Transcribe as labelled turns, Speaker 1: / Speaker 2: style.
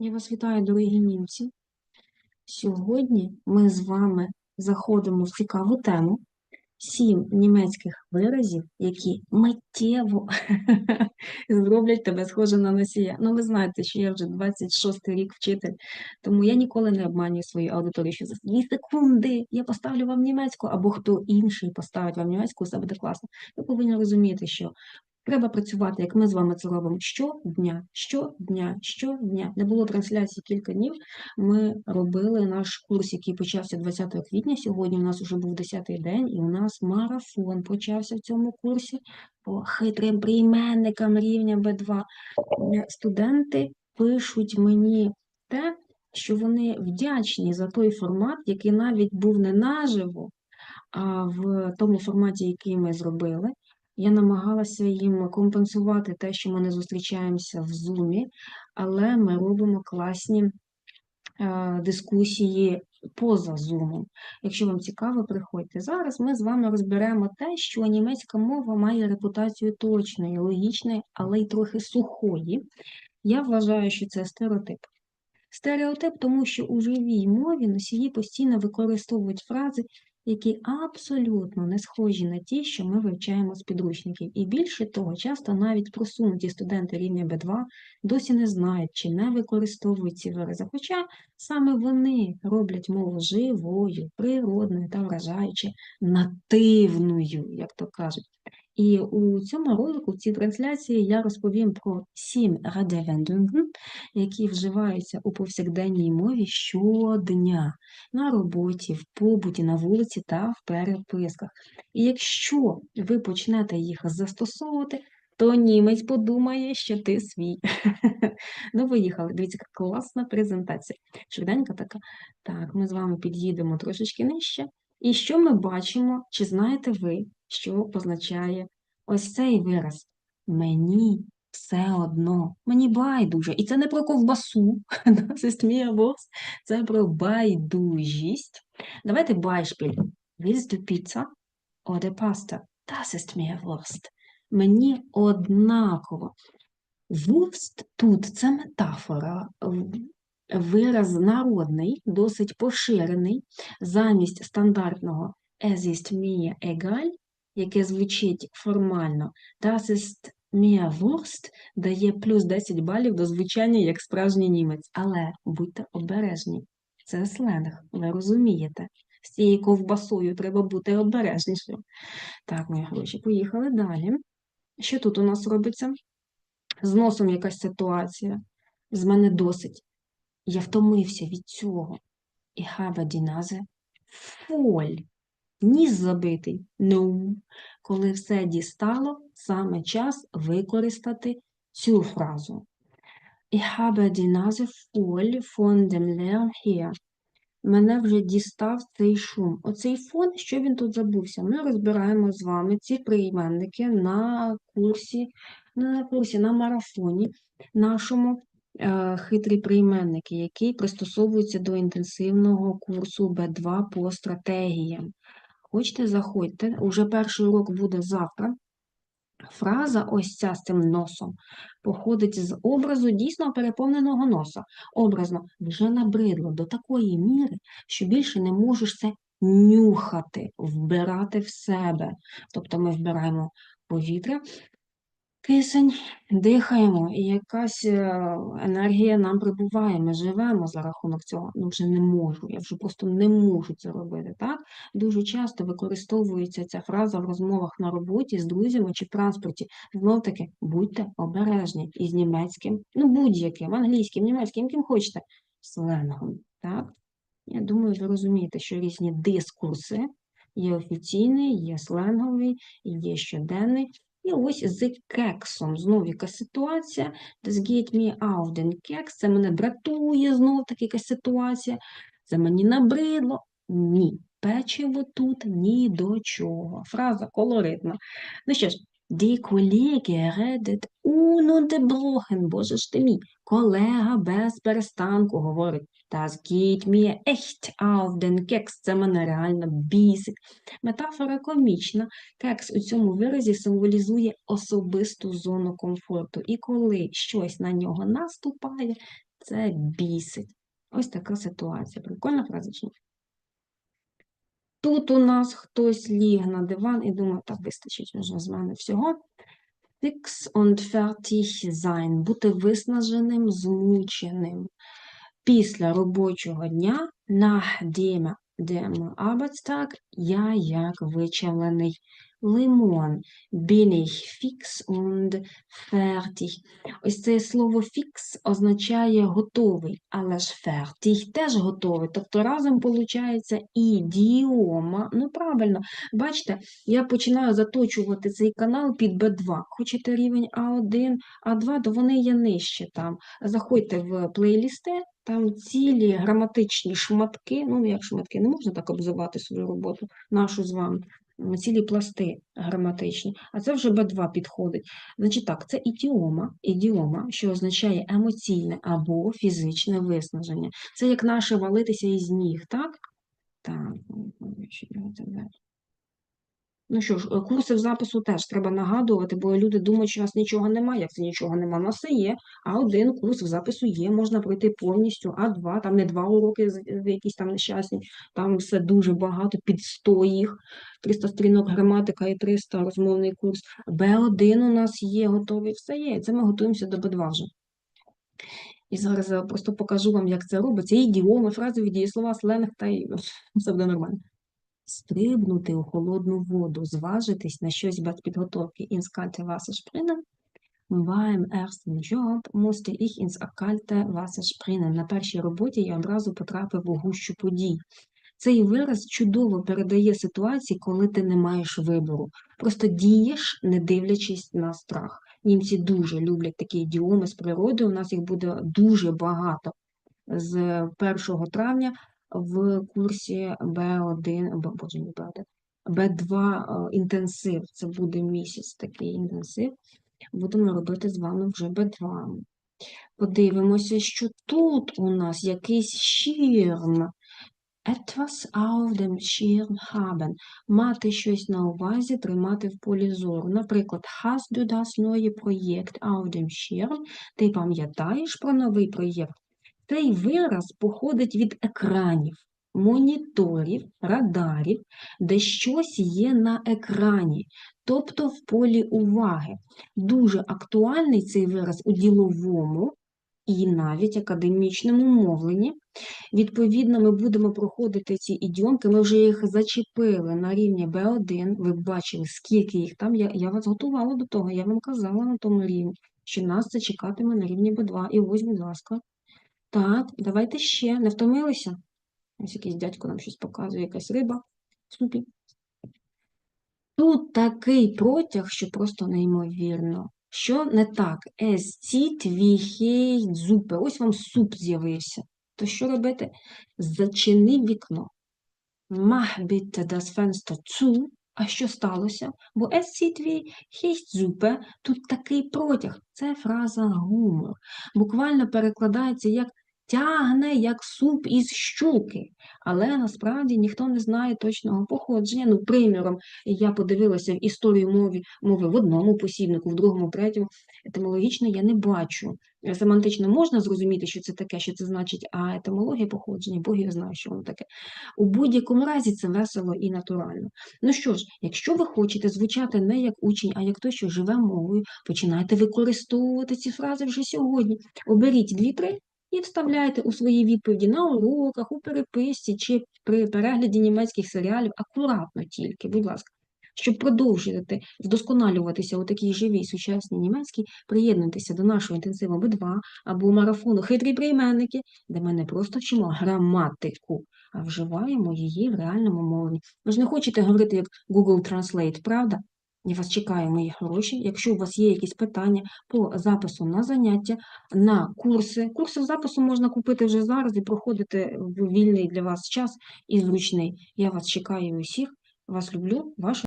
Speaker 1: Я вас вітаю, дорогі німці. Сьогодні ми з вами заходимо в цікаву тему. Сім німецьких виразів, які миттєво зроблять тебе схожим на носія. Ну, ви знаєте, що я вже 26 рік вчитель, тому я ніколи не обманюю свою аудиторію, що за 2 секунди я поставлю вам німецьку, або хто інший поставить вам німецьку, все буде класно. Ви повинні розуміти, що Треба працювати, як ми з вами це робимо щодня, щодня, щодня. Не було трансляції кілька днів. Ми робили наш курс, який почався 20 квітня. Сьогодні у нас вже був 10-й день, і у нас марафон почався в цьому курсі по хитрим прийменникам рівня Б2. Студенти пишуть мені те, що вони вдячні за той формат, який навіть був не наживо, а в тому форматі, який ми зробили. Я намагалася їм компенсувати те, що ми не зустрічаємося в Zoom, але ми робимо класні е, дискусії поза Zoom. Якщо вам цікаво, приходьте. Зараз ми з вами розберемо те, що німецька мова має репутацію точної, логічної, але й трохи сухої. Я вважаю, що це стереотип. Стереотип, тому що у живій мові носії постійно використовують фрази, які абсолютно не схожі на ті, що ми вивчаємо з підручників. І більше того, часто навіть просунуті студенти рівня Б2 досі не знають чи не використовують ці вирази. Хоча саме вони роблять мову живою, природною та вражаючи нативною, як то кажуть. І у цьому ролику, в цій трансляції, я розповім про сім радевендунген, які вживаються у повсякденній мові щодня на роботі, в побуті, на вулиці та в переписках. І якщо ви почнете їх застосовувати, то німець подумає, що ти свій. Ну, поїхали. Дивіться, класна презентація. Швиденька така. Так, ми з вами під'їдемо трошечки нижче. І що ми бачимо? Чи знаєте ви, що позначає ось цей вираз? Мені все одно, мені байдуже. І це не про ковбасу, це про байдужість. Давайте Beispiel. Willst du Pizza oder? Das ist mir Wurst. Мені однаково. Wurst тут це метафора, вираз народний, досить поширений, замість стандартного es ist mir egal, яке звучить формально, das ist mir Wurst дає плюс 10 балів до звучання як справжній німець. Але будьте обережні. Це сленг, ви розумієте. З цією ковбасою треба бути обережнішим. Так, мої гроші, поїхали далі. Що тут у нас робиться? З носом якась ситуація. З мене досить. Я втомився від цього. І habe Nase voll. Ніс забитий. No. Коли все дістало, саме час використати цю фразу. Ich habe die Nase voll von dem Lärm her. Мене вже дістав цей шум. Оцей фон, що він тут забувся? Ми розбираємо з вами ці прийменники на курсі, на курсі, на марафоні нашому е, хитрі прийменники, який пристосовується до інтенсивного курсу Б2 по стратегіям. Хочете, заходьте, уже перший урок буде завтра. Фраза ось ця з цим носом походить з образу дійсно переповненого носа. Образно вже набридло до такої міри, що більше не можеш це нюхати, вбирати в себе. Тобто ми вбираємо повітря кисень, дихаємо, і якась е, енергія нам прибуває. Ми живемо за рахунок цього. Ну, вже не можу, я вже просто не можу це робити. Так? Дуже часто використовується ця фраза в розмовах на роботі з друзями чи в транспорті. Знов таки, будьте обережні із німецьким, ну будь-яким, англійським, німецьким, ким хочете, сленгом. Так? Я думаю, ви розумієте, що різні дискурси є офіційний, є сленговий, є щоденний. І ось з кексом. Знову якась ситуація. Das geht mir auf den Keks. Це мене дратує, знов таки якась ситуація. Це мені набридло. Ні. Печиво тут ні до чого. Фраза колоритна. Ну що ж, Die Kollege redet ununterbrochen, боже ж ти мій. Колега без перестанку говорить. Das geht mir echt auf den. Це мене реально бісить. Метафора комічна. Кекс у цьому виразі символізує особисту зону комфорту. І коли щось на нього наступає, це бісить. Ось така ситуація. Прикольна ні? Тут у нас хтось ліг на диван і думає, так, вистачить вже з мене всього. Fix und fertig sein. Бути виснаженим, змученим. Після робочого дня, nach dem, dem Arbeitstag, я як вичавлений лимон. Bin fix und fertig. Ось це слово fix означає готовий, але ж fertig теж готовий. Тобто разом виходить ідіома. Ну, правильно, бачите, я починаю заточувати цей канал під B2. Хочете рівень А1, А2, то вони є нижче там. Заходьте в плейлісти, там цілі граматичні шматки, ну як шматки, не можна так обзивати свою роботу, нашу з вами, цілі пласти граматичні, а це вже Б2 підходить. Значить так, це ідіома, ідіома, що означає емоційне або фізичне виснаження. Це як наше валитися із ніг, так? Так. Ну що ж, е, курси в запису теж треба нагадувати, бо люди думають, що у нас нічого немає. Як це нічого немає? У нас все є, а один курс в запису є, можна пройти повністю, а два, там не два уроки, якісь там нещасні, там все дуже багато, під 100 їх, 300 сторінок граматика і 300 розмовний курс. Б1 у нас є, готовий, все є. Це ми готуємося до Б2 вже. І зараз я просто покажу вам, як це робиться. Ідіоми, фразові дієслова, сленг, та й все буде нормально стрибнути у холодну воду, зважитись на щось без підготовки. Ins kalte Wasser springen. Beim ersten Job musste ich ins kalte Wasser springen. На першій роботі я одразу потрапив у гущу подій. Цей вираз чудово передає ситуації, коли ти не маєш вибору. Просто дієш, не дивлячись на страх. Німці дуже люблять такі ідіоми з природи. У нас їх буде дуже багато з 1 травня в курсі Б1, боже, не Б1, Б2 інтенсив. Це буде місяць такий інтенсив. Будемо робити з вами вже Б2. Подивимося, що тут у нас якийсь шірм. Etwas auf dem Schirm haben. Мати щось на увазі, тримати в полі зору. Наприклад, hast du das neue Projekt auf dem Schirm? Ти пам'ятаєш про новий проєкт? Цей вираз походить від екранів, моніторів, радарів, де щось є на екрані, тобто в полі уваги. Дуже актуальний цей вираз у діловому і навіть академічному мовленні. Відповідно, ми будемо проходити ці ідіомки, ми вже їх зачепили на рівні B1, ви бачили, скільки їх там. Я я вас готувала до того, я вам казала на тому рівні, що нас це чекатиме на рівні B2. І ось, будь ласка. Так, давайте ще. Не втомилися? Ось якийсь дядько нам щось показує, якась риба в супі. Тут такий протяг, що просто неймовірно. Що не так? Zieht wie Suppe. Ось вам суп з'явився. То що робити? Зачини вікно. Bitte das Fenster zu. А що сталося? Бо es zieht wie Suppe. Тут такий протяг. Це фраза гумор. Буквально перекладається як тягне як суп із щуки, але насправді ніхто не знає точного походження. Ну, приміром, я подивилася в історію мови, мови в одному посібнику, в другому, в третьому. Етимологічно я не бачу. Семантично можна зрозуміти, що це таке, що це значить, а етимологія походження, Бог я знаю, що воно таке. У будь-якому разі це весело і натурально. Ну що ж, якщо ви хочете звучати не як учень, а як той, що живе мовою, починайте використовувати ці фрази вже сьогодні. Оберіть дві-три і вставляйте у свої відповіді на уроках, у переписці чи при перегляді німецьких серіалів акуратно тільки, будь ласка. Щоб продовжувати вдосконалюватися у такій живій сучасній німецькій, приєднуйтеся до нашого інтенсиву Б2 або марафону Хитрі прийменники, де ми не просто вчимо граматику, а вживаємо її в реальному мовленні. Ви ж не хочете говорити як Google Translate, правда? Я вас чекаю, мої хороші. Якщо у вас є якісь питання по запису на заняття, на курси. Курси запису можна купити вже зараз і проходити в вільний для вас час і зручний. Я вас чекаю усіх, вас люблю, ваша.